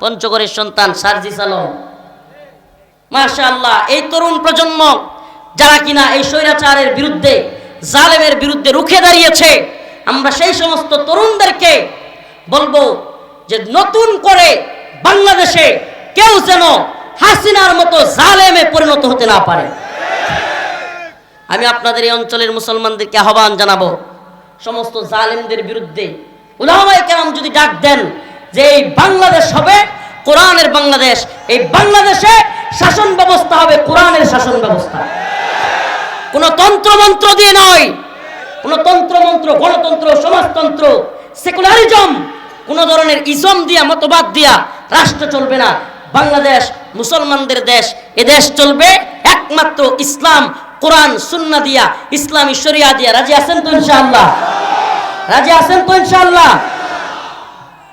পঞ্চগড়ের সন্তান সার্জিস আলম। মাশাআল্লাহ, এই তরুণ প্রজন্ম যারা কিনা এই স্বৈরাচারের বিরুদ্ধে, জালেমের বিরুদ্ধে রুখে দাঁড়িয়েছে, আমরা সেই সমস্ত তরুণদেরকে বলব যে নতুন করে বাংলাদেশে কেউ যেন হাসিনার মতো জালেমে পরিণত হতে না পারে। আমি আপনাদের এই অঞ্চলের মুসলমানদেরকে আহ্বান জানাব, সমস্ত জালেমদের বিরুদ্ধে উলামায়ে কেরাম যদি ডাক দেন যে এই বাংলাদেশ হবে, কোরআনের বাংলাদেশ। এই বাংলাদেশে শাসন ব্যবস্থা হবে, কোরআনের শাসন ব্যবস্থা। কোন তন্ত্রমন্ত্র দিয়ে নয়। কোন তন্ত্রমন্ত্র, গণতন্ত্র, সমাজতন্ত্র সেকুলারিজম কোন ধরনের ইজম দিয়া, মতবাদ দিয়া রাষ্ট্র চলবে না। বাংলাদেশ মুসলমানদের দেশ। এ দেশ চলবে একমাত্র ইসলাম, কোরআন, সুন্না দিয়া, ইসলামী শরিয়া দিয়া। রাজি আছেন তো ইনশাআল্লাহ? রাজি আছেন তো ইনশাআল্লাহ?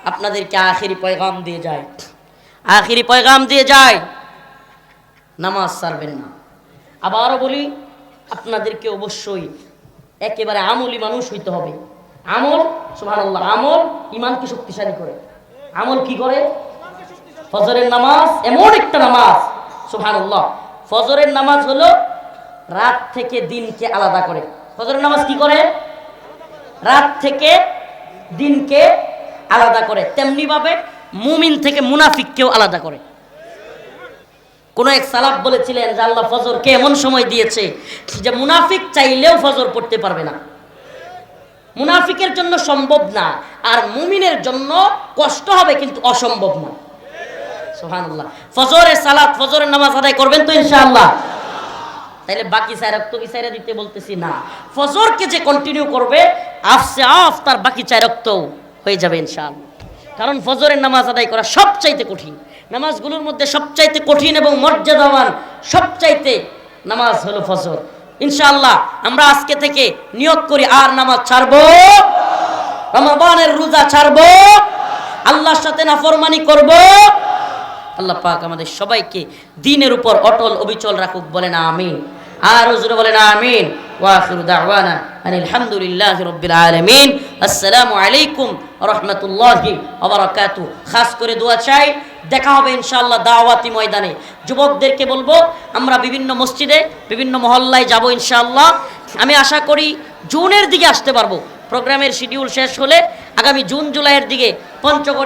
আপনাদেরকে আখেরি পয়গাম দিয়ে যায়। আখেরি পয়গাম দিয়ে যায়। নামাজ সারবেন না। আবারও বলি, আপনাদেরকে অবশ্যই একেবারে আমলি মানুষ হইতে হবে। আমল, সুবহানাল্লাহ, আমল ইমানকে শক্তিশালী করে। আমল কি করে? ফজরের নামাজ, এমন একটা নামাজ, সুবহানাল্লাহ। ফজরের নামাজ হলো রাত থেকে দিনকে আলাদা করে। ফজরের নামাজ কি করে? রাত থেকে দিনকে আলাদা করে। তেমনি ভাবে মুমিন থেকে মুনাফিককেও আলাদা করে। কোন এক সালাফ বলেছিলেন যে আল্লাহ ফজরকে এমন সময় দিয়েছে যে মুনাফিক চাইলেও ফজর পড়তে পারবে না। মুনাফিকের জন্য সম্ভব না, আর মুমিনের জন্য কষ্ট হবে কিন্তু অসম্ভব না। সুবহানাল্লাহ। ফজরের সালাত, ফজরের নামাজ আদায় করবেন তো ইনশাআল্লাহ। তাইলে বাকি চার রক্ত কি চাইরা দিতে বলতেছি না। ফজরকে যে কন্টিনিউ করবে, আফসে আফ তার বাকি চার রক্ত হয়ে যাবে ইনশাআল্লাহ। কারণ ফজরের নামাজ আদায় করা সবচাইতে কঠিন। নামাজগুলোর মধ্যে সবচাইতে কঠিন এবং মর্যাদাবান সবচাইতে নামাজ হলো ফজর। ইনশাআল্লাহ, আমরা আজকে থেকে নিয়োগ করি আর নামাজ ছাড়বো। রমাবানের রোজা ছাড়বো। আল্লাহর সাথে নাফরমানি করব। আল্লাহ পাক আমাদের সবাইকে দিনের উপর অটল অবিচল রাখুক, বলেন আমিন। আর হুজুরে বলেন আমিন। ওয়াখিরু দাওয়ানা। আনিল হামদুলিল্লাহি রাব্বিল করে দোয়া চাই, দেখা হবে ইনশাআল্লাহ দাওয়াতি ময়দানে। যুবকদেরকে বলব, আমরা বিভিন্ন মসজিদে, বিভিন্ন মহল্লায় যাব ইনশাআল্লাহ। আমি আশা করি জুনের দিকে আসতে পারব। প্রোগ্রামের শিডিউল শেষ হলে আগামী জুন, জুলাইয়ের দিকে পঞ্চগড়